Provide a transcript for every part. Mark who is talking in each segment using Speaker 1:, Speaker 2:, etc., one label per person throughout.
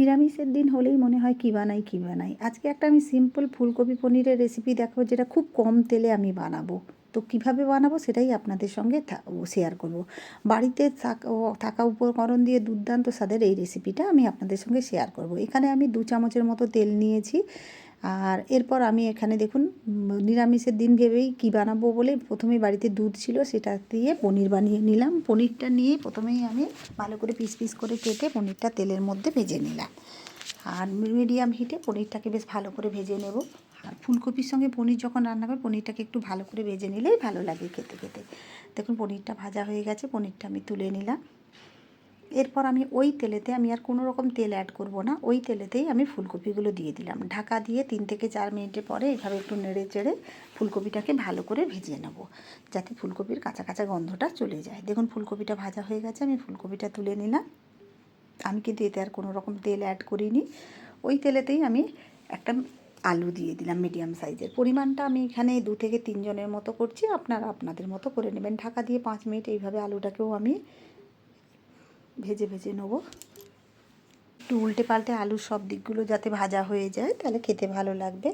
Speaker 1: নিরামিষের দিন হলেই মনে হয় কী বানাই কী বানাই। আজকে একটা আমি সিম্পল ফুলকপি পনিরের রেসিপি দেখাবো, যেটা খুব কম তেলে আমি বানাবো। তো কীভাবে বানাবো সেটাই আপনাদের সঙ্গে শেয়ার করব। বাড়িতে থাকা- থাকা উপকরণ দিয়ে দুর্দান্ত স্বাদের এই রেসিপিটা আমি আপনাদের সঙ্গে শেয়ার করব। এখানে আমি দু চামচের মতো তেল নিয়েছি। আর এরপর আমি এখানে দেখুন নিরামিষের দিন ভেবেই কী বানাবো বলে প্রথমে বাড়িতে দুধ ছিল, সেটা দিয়ে পনির বানিয়ে নিলাম। পনিরটা নিয়ে প্রথমেই আমি ভালো করে পিস পিস করে কেটে পনিরটা তেলের মধ্যে ভেজে নিলাম। আর মিডিয়াম হিটে পনিরটাকে বেশ ভালো করে ভেজে নেব। আর ফুলকপির সঙ্গে পনির যখন রান্না করে পনিরটাকে একটু ভালো করে ভেজে নিলেই ভালো লাগে খেতে খেতে। দেখুন, পনিরটা ভাজা হয়ে গেছে, পনিরটা আমি তুলে নিলাম। এরপর আমি ওই তেলেতে আমি আর কোনো রকম তেল অ্যাড করব না। ওই তেলেতেই আমি ফুলকপিগুলো দিয়ে দিলাম। ঢাকা দিয়ে তিন থেকে চার মিনিটের পরে এভাবে একটু নেড়ে চেড়ে ফুলকপিটাকে ভালো করে ভেজে নেব, যাতে ফুলকপির কাঁচা কাঁচা গন্ধটা চলে যায়। দেখুন, ফুলকপিটা ভাজা হয়ে গেছে, আমি ফুলকপিটা তুলে নিলাম। আমি কিন্তু এতে আর কোনো রকম তেল অ্যাড করিনি। ওই তেলেতেই আমি একটা আলু দিয়ে দিলাম মিডিয়াম সাইজের পরিমাণটা আমি এখানে দু থেকে তিনজনের মতো করছি। আপনারা আপনাদের মতো করে নেবেন। ঢাকা দিয়ে পাঁচ মিনিট এইভাবে আলুটাকেও আমি ভেজে ভেজে নেব। একটু উল্টে পাল্টে আলুর সব দিকগুলো যাতে ভাজা হয়ে যায়, তাহলে খেতে ভালো লাগবে।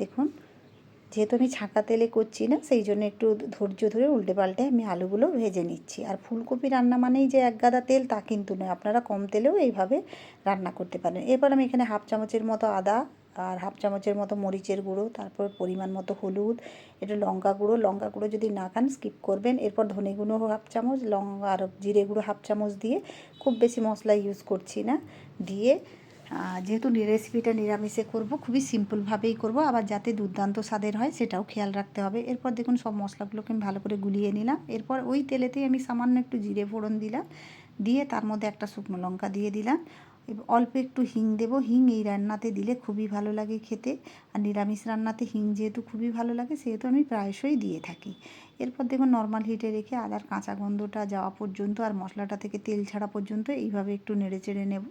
Speaker 1: দেখুন, যেহেতু আমি ছাঁকা তেলে করছি না, সেই জন্য একটু ধৈর্য ধরে উল্টে পাল্টে আমি আলুগুলো ভেজে নিচ্ছি। আর ফুলকপি রান্না মানেই যে এক গাদা তেল তা কিন্তু নয়, আপনারা কম তেলেও এইভাবে রান্না করতে পারেন। এরপর আমি এখানে হাফ চামচের মতো আদা আর হাফ চামচের মতো মরিচের গুঁড়ো, তারপর পরিমাণ মতো হলুদ, একটু লঙ্কা গুঁড়ো। লঙ্কা গুঁড়ো যদি না খান স্কিপ করবেন। এরপর ধনে গুঁড়ো হাফ চামচ লঙ্কা আর জিরে গুঁড়ো হাফ চামচ দিয়ে খুব বেশি মশলা ইউজ করছি না। দিয়ে যেহেতু রেসিপিটা নিরামিষে করব, খুবই সিম্পলভাবেই করব। আবার যাতে দুর্দান্ত স্বাদের হয়, সেটাও খেয়াল রাখতে হবে। এরপর দেখুন, সব মশলাগুলোকে আমি ভালো করে গুলিয়ে নিলাম। এরপর ওই তেলেতেই আমি সামান্য একটু জিরে ফোড়ন দিলাম। দিয়ে তার মধ্যে একটা শুকনো লঙ্কা দিয়ে দিলাম। অল্প একটু হিং দেবো। হিং এই রান্নাতে দিলে খুবই ভালো লাগে খেতে। আর নিরামিষ রান্নাতে হিং যেহেতু খুবই ভালো লাগে, সেহেতু আমি প্রায়শই দিয়ে থাকি। এরপর দেখুন নর্মাল হিটে রেখে আদার কাঁচা গন্ধটা যাওয়া পর্যন্ত আর মশলাটা থেকে তেল ছাড়া পর্যন্ত এইভাবে একটু নেড়ে চেড়ে নেব।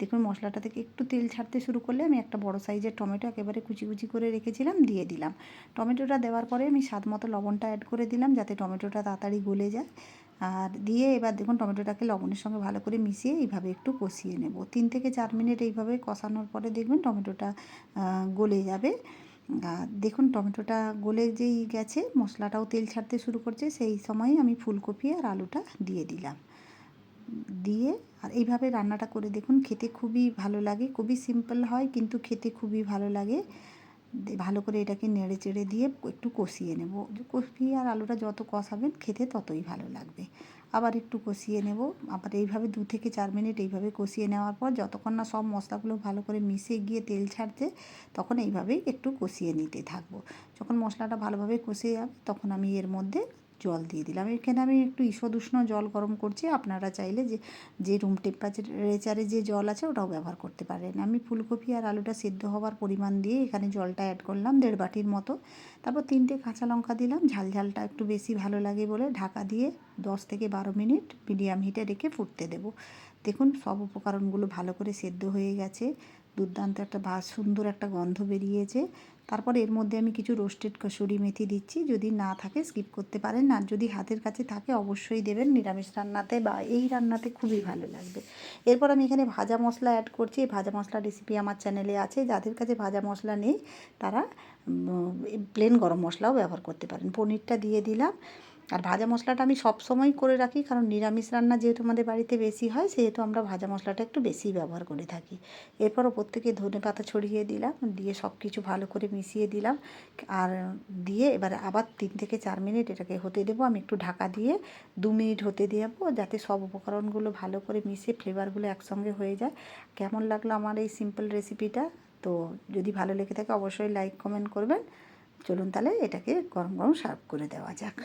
Speaker 1: দেখুন মশলাটা থেকে একটু তেল ছাড়তে শুরু করলে আমি একটা বড় সাইজের টমেটো একেবারে কুচি কুচি করে রেখেছিলাম, দিয়ে দিলাম। টমেটোটা দেওয়ার পরে আমি স্বাদ মতো লবণটা অ্যাড করে দিলাম যাতে টমেটোটা তাড়াতাড়ি গলে যায়। আর দিয়ে এবার দেখুন টমেটোটাকে লবণের সঙ্গে ভালো করে মিশিয়ে এইভাবে একটু কষিয়ে নেব। তিন থেকে চার মিনিট এইভাবে কষানোর পরে দেখবেন টমেটোটা গলে যাবে। দেখুন টমেটোটা গলে যেই গেছে, মশলাটাও তেল ছাড়তে শুরু করছে, সেই সময় আমি ফুলকপি আর আলুটা দিয়ে দিলাম। দিয়ে আর এইভাবে রান্নাটা করে দেখুন, খেতে খুবই ভালো লাগে। খুবই সিম্পল হয়, কিন্তু খেতে খুবই ভালো লাগে। ভালো করে এটাকে নেড়ে চেড়ে দিয়ে একটু কষিয়ে নেব। কষিয়ে আর আলুটা যত কষাবেন খেতে ততই ভালো লাগবে। আবার একটু কষিয়ে নেব। আবার এইভাবে দু থেকে চার মিনিট এইভাবে কষিয়ে নেওয়ার পর যতক্ষণ না সব মশলাগুলো ভালো করে মিশে গিয়ে তেল ছাড়ছে, তখন এইভাবেই একটু কষিয়ে নিতে থাকব। যখন মশলাটা ভালোভাবে কষে যাবে, তখন আমি এর মধ্যে জল দিয়ে দিলাম। এখানে আমি একটু ঈষদ উষ্ণ জল গরম করছি। আপনারা চাইলে যে যে রুম টেম্পারেচারে যে জল আছে ওটাও ব্যবহার করতে পারেন। আমি ফুলকপি আর আলুটা সেদ্ধ হওয়ার পরিমাণ দিয়ে এখানে জলটা অ্যাড করলাম দেড় বাটির মতো। তারপর তিনটে কাঁচা লঙ্কা দিলাম। ঝাল ঝালটা একটু বেশি ভালো লাগে বলে ঢাকা দিয়ে দশ থেকে বারো মিনিট মিডিয়াম হিটে রেখে ফুটতে দেবো। দেখুন, সব উপকরণগুলো ভালো করে সেদ্ধ হয়ে গেছে। দুর্দান্ত একটা ভা সুন্দর একটা গন্ধ বেরিয়েছে। তারপর এর মধ্যে আমি কিছু রোস্টেড কসুরি মেথি দিচ্ছি। যদি না থাকে স্কিপ করতে পারেন। আর যদি হাতের কাছে থাকে, অবশ্যই দেবেন নিরামিষ রান্নাতে বা এই রান্নাতে খুবই ভালো লাগবে। এরপর আমি এখানে ভাজা মশলা অ্যাড করছি। এই ভাজা মশলা রেসিপি আমার চ্যানেলে আছে। যাদের কাছে ভাজা মশলা নেই, তারা প্লেন গরম মশলাও ব্যবহার করতে পারেন। পনিরটা দিয়ে দিলাম। আর ভাজা মশলাটা আমি সব সময় করে রাখি, কারণ নিরামিষ রান্না যেহেতু আমাদের বাড়িতে বেশি হয়, সেহেতু আমরা ভাজা মশলাটা একটু বেশি ব্যবহার করে থাকি। এরপর ওপর থেকে ধনে পাতা ছড়িয়ে দিলাম, দিয়ে সব কিছু ভালো করে মিশিয়ে দিলাম, আর দিয়ে এবারে আবার তিন থেকে চার মিনিট এটাকে হতে দেবো। আমি একটু ঢাকা দিয়ে দু মিনিট হতে দেবো, যাতে সব উপকরণগুলো ভালো করে মিশে ফ্লেভারগুলো একসঙ্গে হয়ে যায়। কেমন লাগল আমার এই সিম্পল রেসিপিটা? তো যদি ভালো লেগে থাকে অবশ্যই লাইক, কমেন্ট করবেন। চলুন তাহলে এটাকে গরম গরম সার্ভ করে দেওয়া যাক।